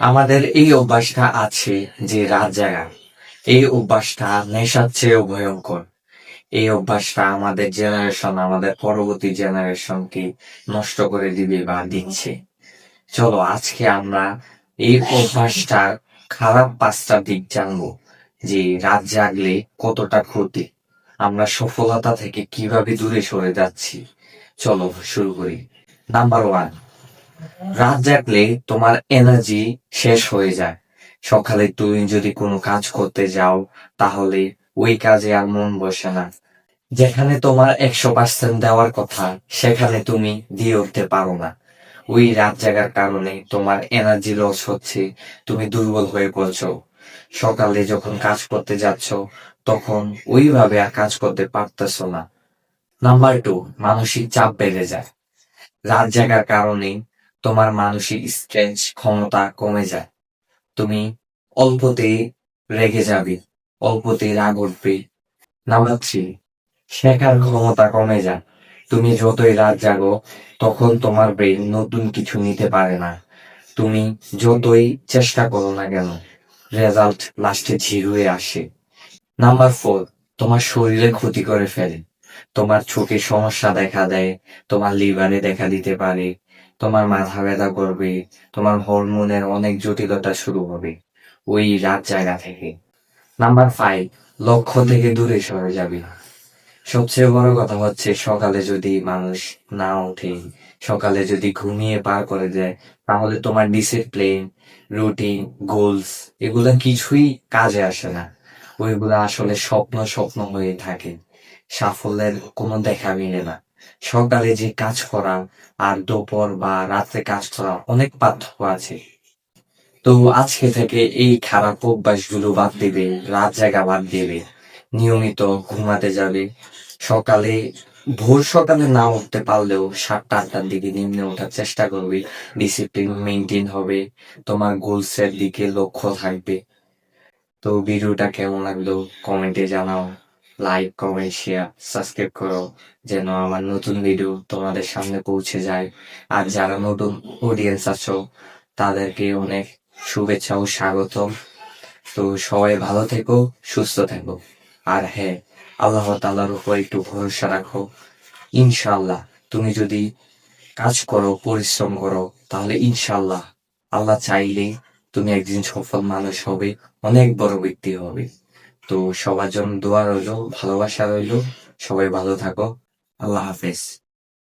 আমাদের এই অভ্যাসটা আছে যে রাত জাগা। এই অভ্যাসটা নেশার চেয়েও ভয়ঙ্কর। এই অভ্যাসটা আমাদের জেনারেশন আমাদের পরবর্তী জেনারেশনকে নষ্ট করে দিবে বা দিচ্ছে। চলো, আজকে আমরা এই অভ্যাসটার খারাপ পাঁচটা দিক জানব যে রাত জাগলে কতটা ক্ষতি। আমরা সফলতা থেকে কীভাবে দূরে সরে যাচ্ছি। চলো, শুরু করি। নাম্বার ওয়ান রাত জাগলে তোমার এনার্জি শেষ হয়ে যায়। সকালে তুমি যদি কোনো কাজ করতে যাও, তাহলে ওই কাজে আর মন বসে না। যেখানে তোমার একশো পার্সেন্ট দেওয়ার কথা, সেখানে তুমি দিয়ে উঠতে পারো না। ওই রাত জাগার কারণে তোমার এনার্জি লস হচ্ছে, তুমি দুর্বল হয়ে পড়ছো। সকালে যখন কাজ করতে যাচ্ছ, তখন ওইভাবে আর কাজ করতে পারতেছো না। নাম্বার টু মানসিক চাপ বেড়ে যায়। রাত জাগার কারণে তোমার মানসিক স্ট্রেঞ্জ ক্ষমতা কমে যায়। তুমি অল্পতেই রেগে যাবে, অল্পতেই রাগ উঠবে। নাম্বার থ্রি শেখার ক্ষমতা কমে যায়। তুমি যতই রাত জাগো, তখন তোমার ব্রেন নতুন কিছু নিতে পারে না। তুমি যতই চেষ্টা করো না কেন রেজাল্ট লাস্টে জিরোয় আসে। নাম্বার ফোর তোমার শরীরে ক্ষতি করে ফেলে। তোমার চোখে সমস্যা দেখা দেয়, তোমার লিভারে দেখা দিতে পারে। তোমার মাথা ব্যথা করবে, তোমার হরমোনের অনেক জটিলতা শুরু হবে ওই রাত জায়গা থেকে। নাম্বার ফাইভ লক্ষ্য থেকে দূরে সরে যাবে। সবচেয়ে বড় কথা হচ্ছে সকালে যদি মানুষ না ওঠে, সকালে যদি ঘুমিয়ে পার করে দেয়, তাহলে তোমার ডিসিপ্লিন রুটিন গোলস এগুলা কিছুই কাজে আসে না। ওইগুলা আসলে স্বপ্ন স্বপ্ন হয়ে থাকে। সাফল্যের কোনো দেখা মিলে না। সকালে যে কাজ করা আর দুপুর বা রাত্রে কাজ করা অনেক পার্থক্য আছে। তো আজকে থেকে এই খারাপ অভ্যাসগুলো বাদ দিবে, রাত জায়গা বাদ দিবে, নিয়মিত ঘুমাতে যাবে। সকালে, ভোর সকালে না উঠতে পারলেও সাতটা, আটটার দিকে নিম্নে ওঠার চেষ্টা করবে ডিসিপ্লিন মেনটেন হবে, তোমার গোলসের দিকে লক্ষ্য থাকবে। তো ভিডিওটা কেমন লাগল? কমেন্টে জানাও। লাইক কমেন্ট শেয়ার সাবস্ক্রাইব করো, যেন আমার নতুন ভিডিও তোমাদের সামনে পৌঁছে যায়। আর যারা নতুন অডিয়েন্স আছো, তাদেরকে অনেক শুভেচ্ছা ও স্বাগতম। তো সবাই ভালো থেকো, সুস্থ থেকো। আর হ্যাঁ আল্লাহ তাআলার উপর একটু ভরসা রাখো। ইনশাল্লাহ তুমি যদি কাজ করো, পরিশ্রম করো, তাহলে ইনশাআল্লাহ, আল্লাহ চাইলে তুমি একদিন সফল মানুষ হবে, অনেক বড় ব্যক্তি হবে। তো সবার জন্য দোয়া রইল ভালোবাসা রইল। সবাই ভালো থাকো। আল্লাহ হাফেজ।